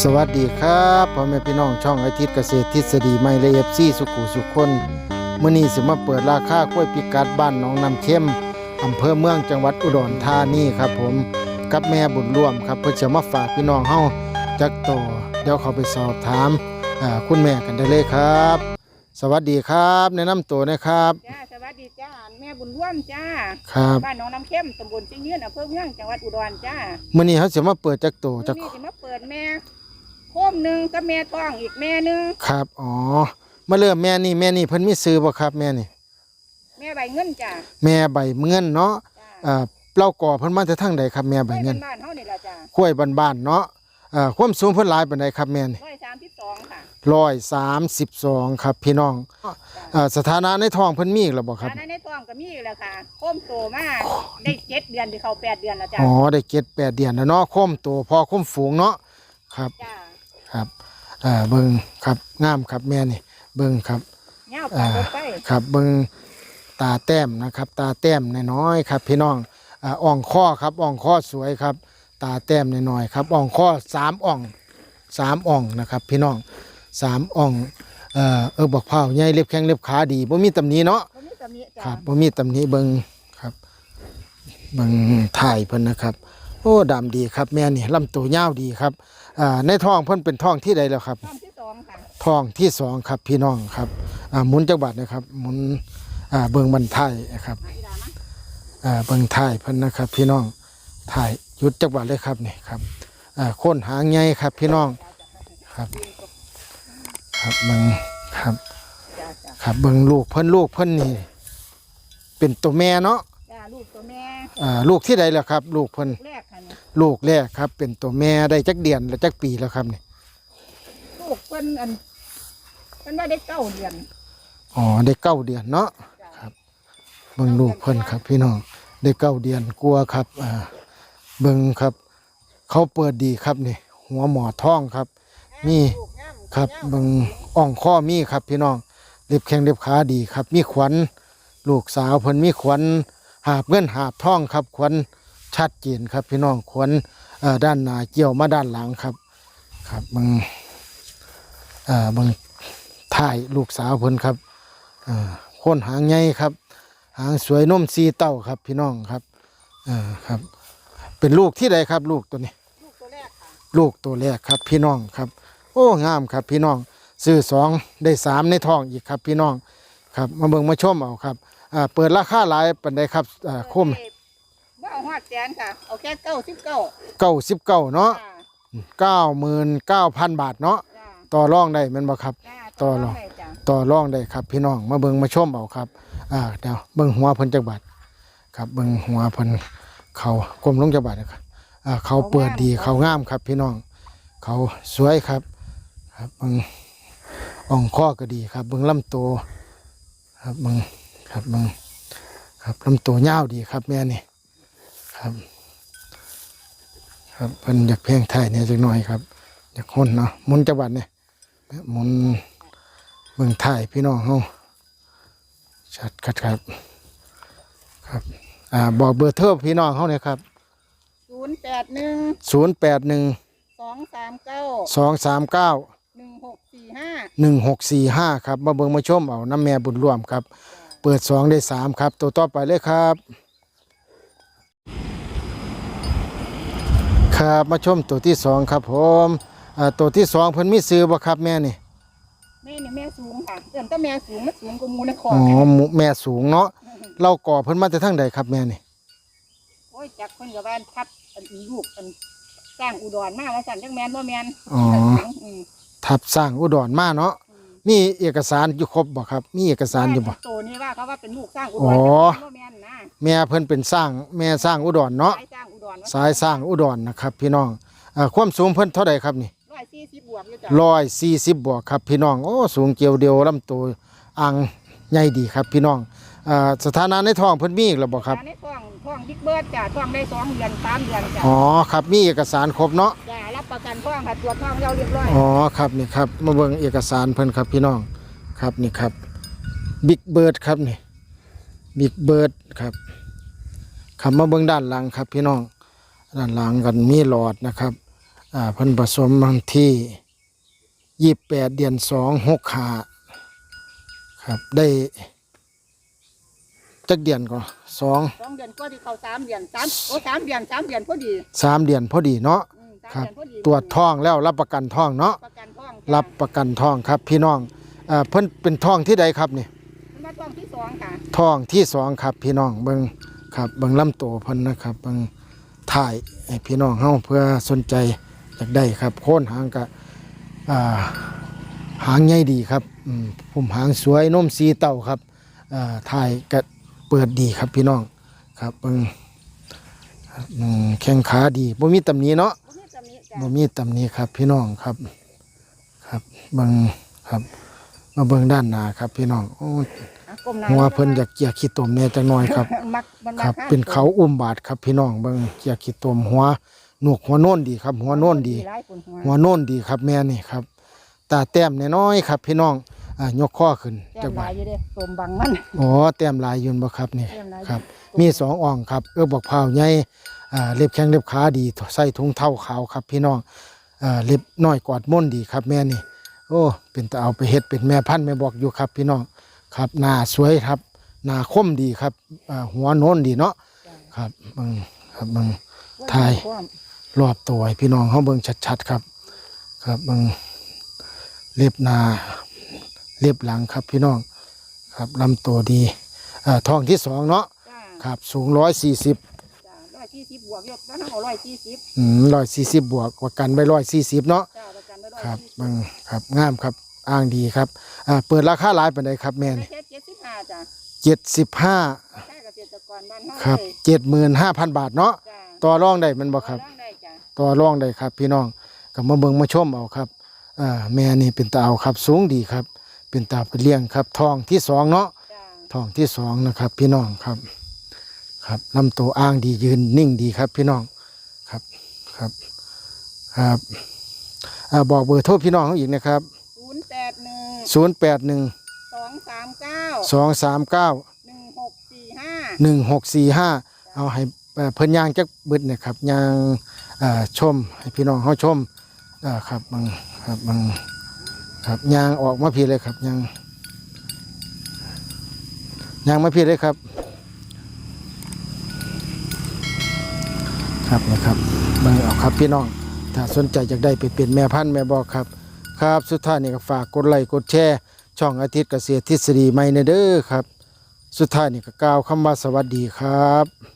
สวัสดีครับพ่อแม่พี่น้องช่องอาทิตย์เกษตรทฤษฎีไม่ละเอียดซี่สุขุสุขคนมื้อนี้สิมาเปิดราคากล้วยพิกัดบ้านหนองน้ำเข้มอำเภอเมืองจังหวัดอุดรธานีครับผมกับแม่บุญร่วมครับ เพื่อจะมาฝากพี่น้องเฮาจักโตอเดี๋ยวเขาไปสอบถามอ่าคุณแม่กันได้เลยครับ สวัสดีครับแนะนำตัวนะครับ จ้าสวัสดีจ้าแม่บุญร่วมจ้าครับบ้านหนองน้ำเข้มตำบลจิงเยืนอำเภอเมืองจังหวัดอุดรจ้ามื้อนี้เขาสิมาเปิดจักโตมื้อจักนี้จะมาเปิดแม่ โคมหนึ่งกับแม่ท้องอีกแม่หนึ่งครับ อ๋อ มาเริ่มแม่นี่แม่นี่เพิ่นมีซื้อบ่ครับ แม่นี่ แม่ใบเงินจ้าแม่ใบเงินเนาะจ้าอ่าเล่าก่อเพิ่นมาจากทางใดครับแม่ใบไปเงินบ้านๆเฮานี่ล่ะจ้าข้วยบ้านๆเนาะอ่าความสูงเพิ่นหลายปานใดครับแม่นี่ ร้อยสามสิบสองค่ะร้อยสามสิบสองครับพี่น้องอ่าสถานะในท้องเพิ่นมีอีกแล้วบ่ครับ อันนั้นในท้องก็มีอยู่แล้วค่ะโคมโตมาได้เจ็ดเดือนที่เขาแปดเดือนแล้วจ้าอ๋อได้เจ็ดแปดเดือนแล้วเนาะโคมโตพอโคมฝูงเนาะครับ จ้า ครับอ่าเบิ่งครับงามครับแม่นี่เบิ่งครับเงาปลารถไปครับเบิ่งตาแต้มนะครับ ตาแต้มน้อยๆครับ พี่น้องอ่าอ่องข้อครับอ่องข้อสวยครับ ตาแต้มน้อยๆครับอ่องข้อสามอ่องสามอ่องนะครับ พี่น้องสามอ่องเอ่อเออบักเผาวใหญ่เล็บแข้งเล็บขาดีบ่มีตำหนิเนาะบ่มีตำหนิจ้าครับบ่มีตำหนิเบิ่งครับเบิ่งถ่ายเพิ่นนะครับ โอ้ดำดีครับแม่นี่ลำตัวยาวดีครับอ่าในท้องเพิ่นเป็นท้องที่ใดแล้วครับ ท้องที่สองค่ะทองที่สองครับพี่น้องครับอ่าหมุนจักรบาทนะครับหมุนอ่าเบิงบันไทายนะครับมาอีดามาอ่าเบิงไทายเพิ่นนะครับ พี่น้องถ่ายหยุดจักรบาทเลยครับนี่ครับอ่าโค้นหางใหญ่ครับ พี่น้องครับ ครับเบิงครับ จ้าจ้าครับเบิงลูกเพิ่นลูกเพิ่นนี่ เป็นตัวแม่เนาะจ้าลูกตัวแม่อ่าลูกที่ใดแล้วครับ ลูกเพิ่น แรกค่ะเนี่ย ลูกแรกครับ เป็นตัวแม่ได้จักเดือนแล้วจักปีแล้วครับนี่ลูกเพิ่นอันเพิ่นว่าได้เก้าเดือนอ๋อได้เก้าเดือนเนาะจ้าเบิ่งลูกเพิ่นครับ พี่น้องได้เก้าเดือนกลัวครับอ่าเบิ่งครับ เขาเปิดดีครับนี่หัวหมอท้องครับนี่ลูกงามครับเบิ่งอ่องข้อมีครับ พี่น้องเล็บแข้งเล็บขาดีครับ มีขวัญลูกสาวเพิ่นมีขวัญหาบเงินหาบทองครับขวัญ ชัดเจนครับ พี่น้องขวัญเอ่อด้านหน้าเกี่ยวมาด้านหลังครับ ครับเบิ่งเอ่อเบิ่งถ่ายลูกสาวเพิ่นครับเอ่อโคนหางใหญ่ครับ หางสวยนมสีเต้าครับ พี่น้องครับเออครับ เป็นลูกที่ใดครับ ลูกตัวนี้ ลูกตัวแรกค่ะลูกตัวแรกครับ พี่น้องครับ โอ้งามครับ พี่น้องซื้อสองได้สามในท้องอีกครับ พี่น้องครับ มาเบิ่งมาชมเอาครับอ่าเปิดราคาหลายปันใดครับอ่าคม ว่าเอาหอดแสนค่ะ เอาแค่เก้าสิบเก้าเก้าสิบเก้าเนาะจ้าเก้าหมื่นเก้าพันบาทเนาะจ้าต่อรองได้แมันบ่ครับ จ้าต่อรองได้จ้าต่อรองได้ครับ พี่น้องมาเบิ่งมาชมเอาครับ อ่าเดี๋ยวเบิ่งหัวเพิ่นจักบาทครับเบิ่งหัวเพิ่นเขากลมลงจักบาทนะครับอ่าเขาเปิดดีเขางามครับ พี่น้อง เขาสวยครับ ครับเบิ่งอ่องข้อก็ดีครับเบิ่งลำตัวครับเบิ่งครับเบิ่งครับลำตัวยาวดีครับแม่นี่ ครับ ครับเพิ่นอยากเพลงไทยเนี่ยจักหน่อยครับ อยากคนเนาะหมุนจักบาทเนี่ยหมุนเมืองไทยพี่น้องเฮาชัดครับครับครับอ่าบอกเบอร์โทรพี่น้องเฮาเนี่ยครับศูนย์แปดหนึ่ง081สองสามเก้า239หนึ่งหกสี่ห้า1645ครับมาเบิ่งมาชมเอาน้ำแม่บุญร่วมครับ เปิด2ได้3ครับ ตัวต่อไปเลยครับ ครับมาชมตัวที่2ครับผมอ่าตัวที่2เพิ่นมีซื้อบ่ครับแม่นี่แม่นี่แม่สูงค่ะเอิ่นแต่แม่สูงมันสูงกว่าหมูในคออ๋อค่ะหมู่แม่สูงเนาะเราก่อเพิ่นมาแต่ทางใดครับแม่นี่โอ้ยจักคนกับบ้านทับอันอีลูกอันสร้างอุดรมาว่าสั่นจังแมนบ่แมนอ๋ออืมทับสร้างอุดรมาเนาะอืมมีเอกสารอยู่ครบบ่ครับ มีเอกสารอยู่บ่โตนี่ว่าเขาว่าเป็นลูกสร้างอุดอ๋รอบ่แมนนะแม่เพิ่นเป็นสร้างแม่สร้างอุดรเนาะสายสร้างอุด รสายสร้างอุดรนะครับ พี่น้องอ่าความสูงเพิ่นเท่าใดครับนี่ร้อยสี่สิบบวกอยู่จ้ะร้อยสี่สิบบวกครับพี่น้องโอ้สูงเกี่ยวเดียวลำตัวอ่างใหญ่ดีครับพี่น้องอ่าสถานะในท้องเพิ่นมีอีกแล้วบ่ครับในท้องท้องบิ๊กเบิร์ดจ้ะท้องได้สองเดือนสามเดือนจ้ะอ๋อครับมีเอกสารครบเนาะจ้ะรับประกันท้องค่ะตรวจท้องเราเรียบร้อยอ๋อครับนี่ครับมาเบิ่งเอกสารเพิ่นครับพี่น้องครับนี่ครับบิ๊กเบิร์ดครับนี่บิ๊กเบิร์ดครับขับมาเบิ่งด้านหลังครับพี่น้อง ด้านหลังกันมีหลอดนะครับอ่าเพิ่นผสมวันที่ยี่แปดเดือนสองหกขาครับได้จักเดือนก่อนสองสองเดือนก็ที่เขาสามเดือนสามโอ้สามเดือนสามเดือนพอดีสามเดือนพอดีเนาะอืมสามครับ เดือนพอดีตรวจท้องแล้วรับประกันท้องเนาะประกันท้องรับประกันท้องครับพี่น้องอ่าเพิ่นเป็นท้องที่ใดครับนี่มันมาท้องที่สองค่ะท้องที่สองครับพี่น้องเบิงครับเบิงลำตัวเพิ่นนะครับเบิง ถ่ายให้พี่น้องเฮาเพื่อสนใจอยากได้ครับ โค่นหางกะอ่าหางใหญ่ดีครับอืมผมหางสวยนมสีเต่าครับอ่าถ่ายกะเปิดดีครับพี่น้องครับเบิงอืมแข้งขาดีบ่มีตำหนิเนาะบ่มีจำนี้จ้ะบ่มีตำหนิครับพี่น้องครับครับเบิงครับมาเบิงด้านหน้าครับพี่น้องโอ้อะก้ม หน้าหัวเพิ่นอยากเกียกขี้ตมแหน่จังน้อยครับมักมันครับมักเป็นเขาอุ้มบาดครับพี่น้องเบิ่งเกียกขี้ตมหัวหนวกหัวโน่นดีครับ หัวโน่นดีหลายคนหัวหัวโน่นดีครับแม่นี่ครับตาแต้มน้อยๆครับ พี่น้องอ่ายกข้อขึ้นแต้จัมกหบาลายทอยู่เด้สมบังมันอ๋อแต้มลายยืนบ่ครับนี่แต้มหลายครับ มีสองอ่องครับเอื้อบอกเผาใหญ่อ่าเล็บแข้งเล็บขาดีใส่ถุงเท้าขาวครับ พี่น้องอ่าเล็บน้อยกอดม่นดีครับ แม่นี่ โอ้เป็นตาเอาไปเฮ็ดเป็นแม่พันธุ์แม่บอกอยู่ครับ พี่น้อง ครับหน้าสวยครับหน้าคมดีครับอ่าหัวโน้นดีเนาะครับเบิ่งครับเบิ่งถ่ายความรอบตัวให้พี่น้องเขาเบิ่งชัดๆครับ ครับเบิ่งเล็บหน้าเล็บหลังครับพี่น้องครับลำตัวดีอ่าท้องที่สองเนาะจ้าครับสูงร้อยสี่สิบจ้าร้อยสี่สิบบวกยกแล้วทั้งเอาร้อยสี่สิบอืมร้อยสี่สิบบวกกว่ากันไปร้อยสี่สิบเนาะจ้าประกันไว้ร้อยครับสี่สิบเบิ่งครับงามครับ อ้างดีครับอ่าเปิดราคาหลายปานใดครับแม่ไม่นี่แค่เจ็ดสิบห้าจ้าเจ็ดสิบห้าแค่เกษตรกรบ้านเฮาครับเลยเจ็ดหมื่นห้าพันบาทเนาะจ้าต่อรองได้แมันบ่ครับ ต่อองได้จ้าต่อรองได้ครับ พี่น้องก็มาเบิ่งมาชมเอาครับอ่าแม่นี่เป็นตาเอาครับ สูงดีครับ เป็นตาไปเลี้ยงครับทองที่สองเนาะ จ้าทองที่สองนะครับ พี่น้องครับ ครับลำตัวอ้างดียืนนิ่งดีครับ พี่น้องครับครับครับอ่าบอกเบอร์โทรพี่น้องเขาอีกนะครับ ศูนย์แปดหนึ่งสองสามเก้าสองสามเก้าหนึ่งหกสี่ห้าหนึ่งหกสี่ห้าเอาให้เอ่อเพิ่นย่างจักบึดเนะครับย่างอ่าชมให้พี่น้องเขาชมอ่าครับบังครับบังครับย่างออกมาพี่เลยครับย่างย่างมาพี่เลยครับ ครับนะครับเบังเอาครับพี่น้องถ้าสนใจอยากได้ไปเป็นแม่พันธุ์แม่บอกครับ ครับ สุดท้ายนี่ก็ฝากกดไลค์กดแชร์ ช่องอาทิตย์เกษตรทฤษฎีใหม่ในเด้อครับ สุดท้ายนี่ก็กล่าวคำว่าสวัสดีครับ